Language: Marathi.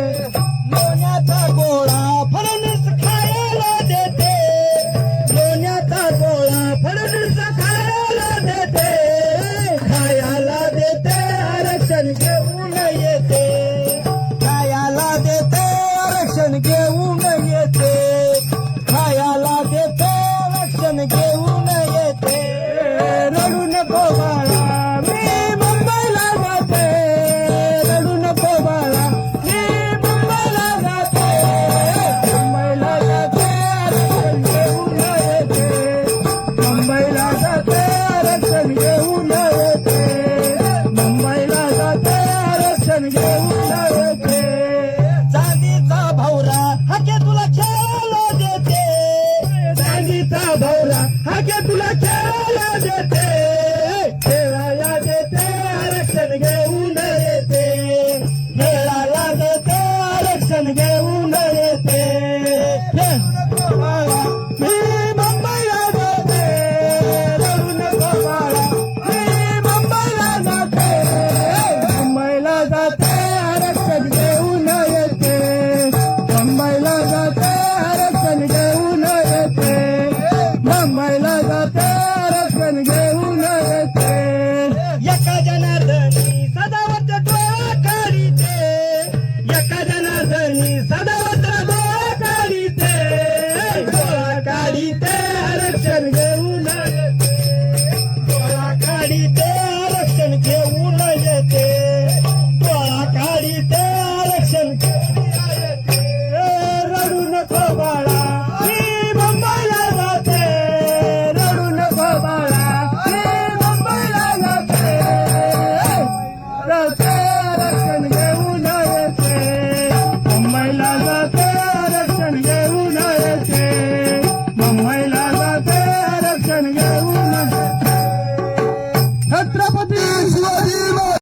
लोण्याचा गोळा फडणीस खायला देते. लोण्याचा गोळा फडणीस खायला देते. खायला देते आरक्षण घेऊन येते. खायला देते आरक्षण घेऊन येते. खायला देते आरक्षण घेऊन येते. रडू नको जाते आरक्षण घेऊन येते चांदीचा भौरा हाके तुला खेळायला देते. चांदीचा भौरा हाके तुला खेळायला देते. खेळायला देते आरक्षण घेऊन येते खेळायला देते आरक्षण घेऊन नको